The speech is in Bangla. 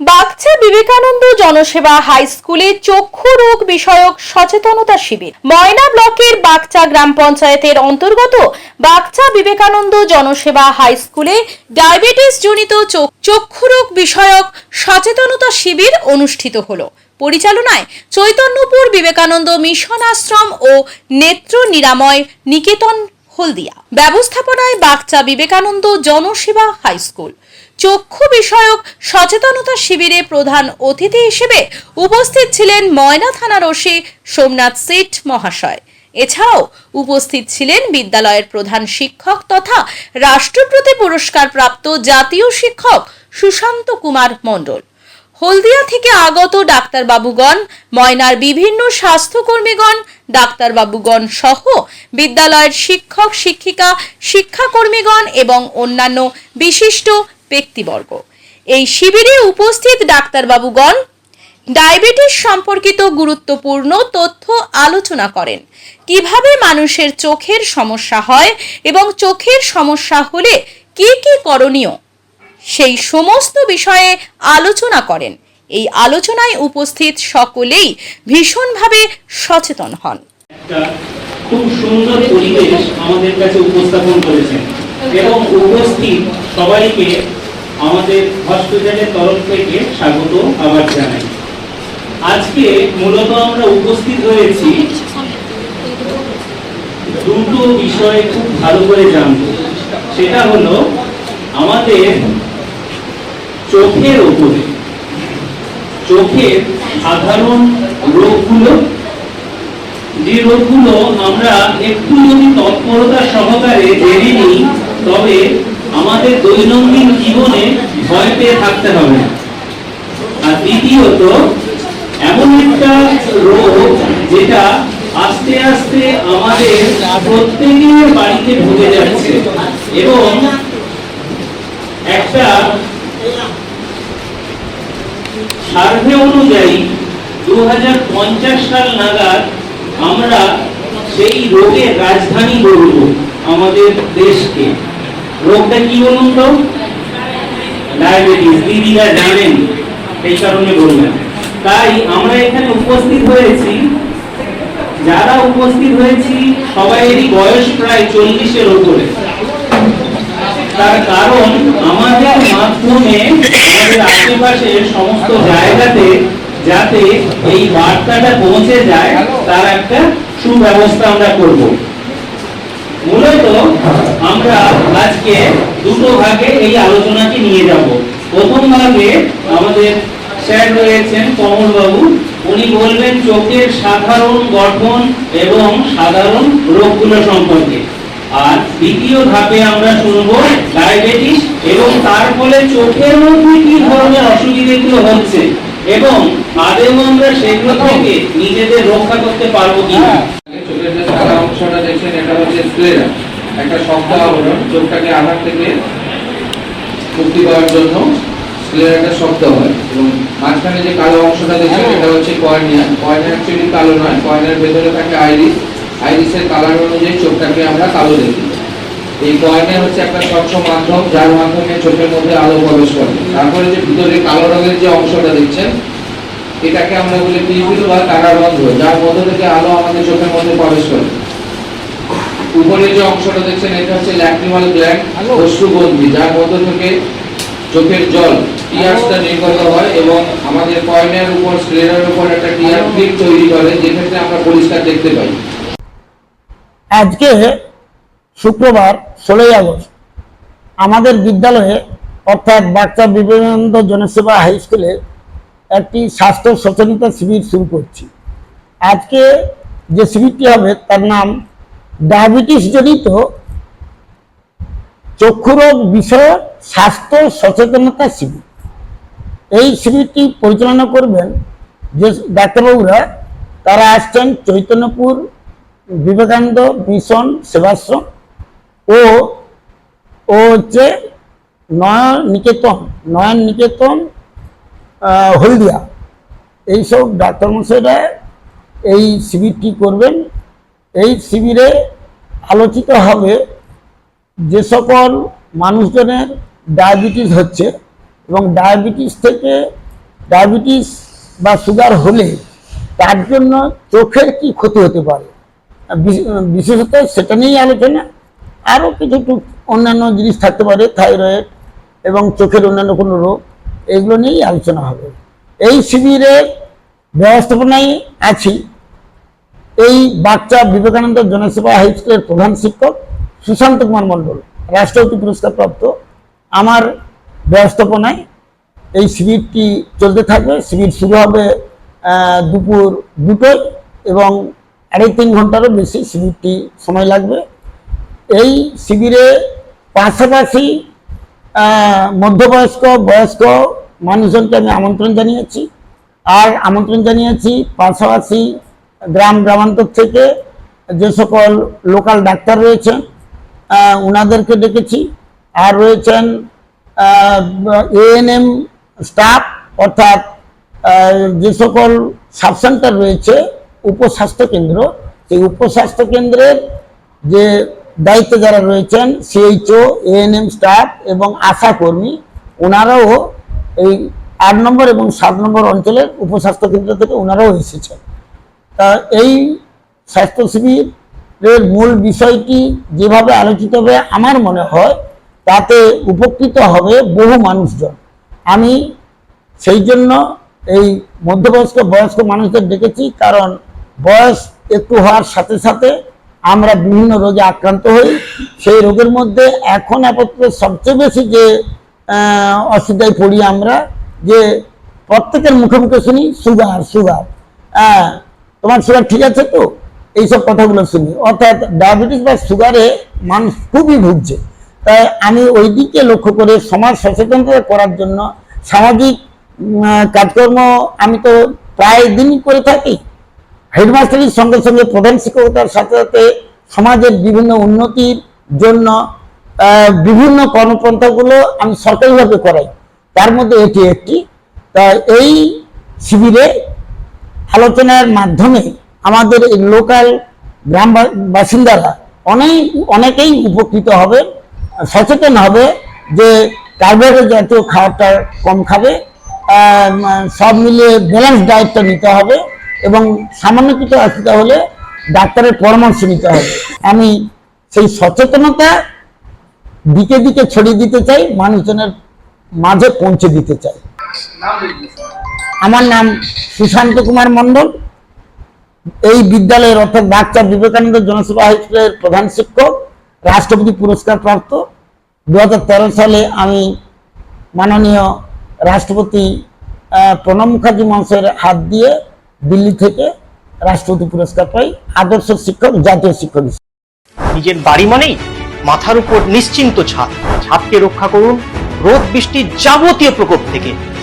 বাগচা বিবেকানন্দ জনসেবা হাই স্কুলে চক্ষু রোগ বিষয়ক সচেতনতা শিবির। ময়না ব্লকের বাগচা গ্রাম পঞ্চায়েতের অন্তর্গত বাগচা বিবেকানন্দ জনসেবা হাই স্কুলে ডায়াবেটিস জনিত চক্ষু রোগ বিষয়ক সচেতনতা শিবির অনুষ্ঠিত হলো। পরিচালনায় চৈতন্যপুর বিবেকানন্দ মিশন আশ্রম ও নেত্র নিরাময় নিকেতন হলদিয়া। ব্যবস্থাপনায় বাগচা বিবেকানন্দ জনসেবা হাই স্কুল। চক্ষু বিষয়ক সচেতনতা শিবিরে প্রধান অতিথি হিসেবে উপস্থিত ছিলেন ময়না থানার ওসি সোমনাথ সেঠ মহাশয়। এছাড়াও উপস্থিত ছিলেন বিদ্যালয়ের প্রধান শিক্ষক তথা রাষ্ট্রপতি পুরস্কার প্রাপ্ত জাতীয় শিক্ষক সুশান্ত কুমার মণ্ডল। হলদিয়া থেকে আগত ডাক্তারবাবুগণ, ময়নার বিভিন্ন স্বাস্থ্যকর্মীগণ, ডাক্তারবাবুগণ সহ বিদ্যালয়ের শিক্ষক, শিক্ষিকা, শিক্ষাকর্মীগণ এবং অন্যান্য বিশিষ্ট ব্যক্তিবর্গ। এই শিবিরে উপস্থিত ডাক্তারবাবুগণ ডায়াবেটিস সম্পর্কিত গুরুত্বপূর্ণ তথ্য আলোচনা করেন। কীভাবে মানুষের চোখের সমস্যা হয় এবং চোখের সমস্যা হলে কি কি করণীয়, সেই সমস্ত বিষয়ে আলোচনা করেন। এই আলোচনায় উপস্থিত সকলেই ভীষণভাবে সচেতন হন। খুব সুন্দর পরিবেশ আমাদের কাছে উপস্থাপন করেছেন এবং উপস্থিত সবাইকে আমাদের হসপিটালের তরফ থেকে স্বাগত, আবার জানাই। আজকে মূলত আমরা উপস্থিত হয়েছি দুটো বিষয়ে খুব ভালো করে জানব। সেটা হলো, আমাদের চোখের ওপরে, চোখের সাধারণ রোগগুলো, যে রোগগুলো আমরা একটু যদি তৎপরতা সহকারে জেনে নিই, তবে আমাদের দৈনন্দিন জীবনে ভয় পেয়ে থাকতে হবে। আর দ্বিতীয়ত, এমন একটা রোগ যেটা আস্তে আস্তে আমাদের প্রত্যেকের বাড়িতে ঢুকে যাচ্ছে এবং একটা সার্ভে অনুযায়ী দু হাজার পঞ্চাশ সাল নাগাদ আমরা সেই রোগের রাজধানী বলব আমাদের দেশকে। রোগটা কি বলুন তো? ডায়াবেটিস, দিদিরা জানেন এই কারণে বললাম। তাই আমরা এখানে উপস্থিত হয়েছি। যারা উপস্থিত হয়েছি, সবাইয়েরই বয়স প্রায় চল্লিশের উপরে। তার কারণ আমাদের মাধ্যমে, আমাদের আশেপাশের সমস্ত জায়গাতে যাতে এই বার্তাটা পৌঁছে যায়, তার একটা সুব্যবস্থা আমরা করব। মূলত আমরা আজকে দুটো ভাগে এই আলোচনাটি নিয়ে যাব। প্রথম ভাগে আমাদের স্যার রয়েছেন কমল বাবু উনি বলবেন চোখের সাধারণ গঠন এবং সাধারণ রোগগুলো সম্পর্কে। আর দ্বিতীয় ধাপে আমরা শুনব ডায়াবেটিস এবং তার ফলে চোখের মধ্যে কি ধরনের অসুবিধাগুলো হচ্ছে এবং আদেও আমরা সেগুলো থেকে নিজেদের রক্ষা করতে পারব কিনা। অংশটা দেখছেন এটা হচ্ছে স্ক্লেরা একটা শব্দ আবরণ চোখটাকে আঘাত থেকে মুক্তি পাওয়ার জন্য স্ক্লেরাটা শব্দ হয়। এবং মাঝখানে যে কালো অংশটা দেখছেন এটা হচ্ছে কর্নিয়া কর্নিয়া অ্যাকচুয়ালি কালো নয় কর্নিয়ার ভেতরে থাকে আইরিস আইরিসের কালার অনুযায়ী চোখটাকে আমরা কালো দেখি। এই কর্নিয়া হচ্ছে একটা স্বচ্ছ মাধ্যম যার মাধ্যমে চোখের মধ্যে আলো প্রবেশ করে। তারপরে যে ভিতরে কালো রঙের যে অংশটা দেখছেন এটাকে আমরা বলি পিপিল বা কারাবন্ধ যার মধ্য থেকে আলো আমাদের চোখের মধ্যে প্রবেশ করে। উপরে যে অংশটা দেখছেন এটা হচ্ছে ল্যাক্রিমাল গ্ল্যান্ড অশ্রুগ্রন্থি যার মধ্য থেকে চোখের জল টিয়ার্সটা নির্গত হয় এবং আমাদের কর্নিয়ার উপর স্ক্লেরার উপর একটা টিয়ার ফিল্ম তৈরি করে যেক্ষেত্রে আমরা পরিষ্কার দেখতে পাই। আজকে শুক্রবার ষোলোই আগস্ট আমাদের বিদ্যালয়ে অর্থাৎ বাচ্চা বিবেকানন্দ জনসেবা হাই স্কুলে একটি স্বাস্থ্য সচেতনতা শিবির শুরু করছি। আজকে যে শিবিরটি হবে তার নাম ডায়াবেটিস জনিত চক্ষুরোগ বিষয়ক স্বাস্থ্য সচেতনতা শিবির। এই শিবিরটি পরিচালনা করবেন যে ডাক্তারবাবুরা। তারা আসছেন চৈতন্যপুর, বিবেকানন্দ মিশন সেবাশ্রম ও ও হচ্ছে নয়ন নিকেতন নয়ন নিকেতন হলদিয়া। এইসব ডাক্তারমশাইরা এই শিবিরটি করবেন। এই শিবিরে আলোচিত হবে যে সকল মানুষজনের ডায়াবেটিস হচ্ছে এবং ডায়াবেটিস থেকে ডায়াবেটিস বা সুগার হলে তার জন্য চোখের কি ক্ষতি হতে পারে? বিশেষত সেটা নিয়েই আলোচনা। আরও কিছু অন্যান্য জিনিস থাকতে পারে, থাইরয়েড এবং চোখের অন্যান্য কোনো রোগ, এগুলো নিয়েই আলোচনা হবে। এই শিবিরের ব্যবস্থাপনায় আছি। এই বাচ্চা বিবেকানন্দ জনসেবা হাই স্কুলের প্রধান শিক্ষক সুশান্ত কুমার মণ্ডল, রাষ্ট্রপতি পুরস্কার প্রাপ্ত আমার ব্যবস্থাপনায় এই শিবিরটি চলতে থাকবে। শিবির শুরু হবে দুপুর দুটোয় এবং আড়াই তিন ঘন্টারও বেশি শিবিরটি সময় লাগবে। এই শিবিরে পাশাপাশি মধ্যবয়স্ক, বয়স্ক মানুষজনকে আমি আমন্ত্রণ জানিয়েছি। আর আমন্ত্রণ জানিয়েছি পাশাপাশি গ্রাম গ্রামান্তর থেকে যে সকল লোকাল ডাক্তার রয়েছেন ওনাদেরকে ডেকেছি। আর রয়েছেন এএনএম স্টাফ, অর্থাৎ যে সকল সাব সেন্টার রয়েছে, উপস্বাস্থ্য কেন্দ্র, সেই উপস্বাস্থ্য কেন্দ্রের যে দায়িত্বে যারা রয়েছেন, সিএইচও, এএনএম স্টাফ এবং আশা কর্মী ওনারাও এই আট নম্বর এবং সাত নম্বর অঞ্চলের উপস্বাস্থ্য কেন্দ্র থেকে ওনারাও এসেছেন। তা এই স্বাস্থ্য শিবিরের মূল বিষয়টি যেভাবে আলোচিত হবে আমার মনে হয় তাতে উপকৃত হবে বহু মানুষজন। আমি সেই জন্য এই মধ্যবয়স্ক, বয়স্ক মানুষদের ডেকেছি কারণ বয়স একটু হওয়ার সাথে সাথে আমরা বিভিন্ন রোগে আক্রান্ত হই। সেই রোগের মধ্যে এখন আপাতত সবচেয়ে বেশি যে অসুবিধায় পড়ি আমরা যে প্রত্যেকের মুখে মুখে শুনি, সুগার সুগার। হ্যাঁ তোমার সুগার ঠিক আছে তো? এইসব কথাগুলো শুনি। অর্থাৎ ডায়াবেটিস বা সুগারে মানুষ খুবই ভুগছে। তাই আমি ওই দিকে লক্ষ্য করে সমাজ সচেতনতা করার জন্য সামাজিক কাজকর্ম আমি তো প্রায় দিনই করে থাকি। হেডমাস্টারের সঙ্গে সঙ্গে প্রধান শিক্ষকতার সাথে সাথে সমাজের বিভিন্ন উন্নতির জন্য বিভিন্ন কর্মপন্থাগুলো আমি সরকারিভাবে করাই। তার মধ্যে এটি একটি। তা এই শিবিরে আলোচনার মাধ্যমে আমাদের লোকাল গ্রাম বাসিন্দারা অনেক, অনেকেই উপকৃত হবে, সচেতন হবে যে কার্বোহাইড্রেট জাতীয় খাবারটা কম খাবে সব মিলিয়ে ব্যালেন্স ডায়েটটা নিতে হবে এবং সামান্য কিছু অসুবিধা হলে ডাক্তারের পরামর্শ নিতে হবে। আমি সেই সচেতনতা দিকে দিকে ছড়িয়ে দিতে চাই, মানুষজনের মাঝে পৌঁছে দিতে চাই। আমার নাম সুশান্ত কুমার মণ্ডল। এই বিদ্যালয়ের অর্থাৎ বাচ্চা বিবেকানন্দ জনসেবা হাই স্কুলের প্রধান শিক্ষক, রাষ্ট্রপতি পুরস্কার প্রাপ্ত। দুহাজার তেরো সালে আমি মাননীয় রাষ্ট্রপতি প্রণব মুখার্জি মহাশয়ের হাত দিয়ে দিল্লি থেকে রাষ্ট্রপতি পুরস্কার পাই, আদর্শ শিক্ষক, জাতীয় শিক্ষক নিজের বাড়ি মানেই মাথার উপর নিশ্চিন্ত ছাদ। ছাদকে রক্ষা করুন, রোদ, বৃষ্টির যাবতীয় প্রকোপ থেকে।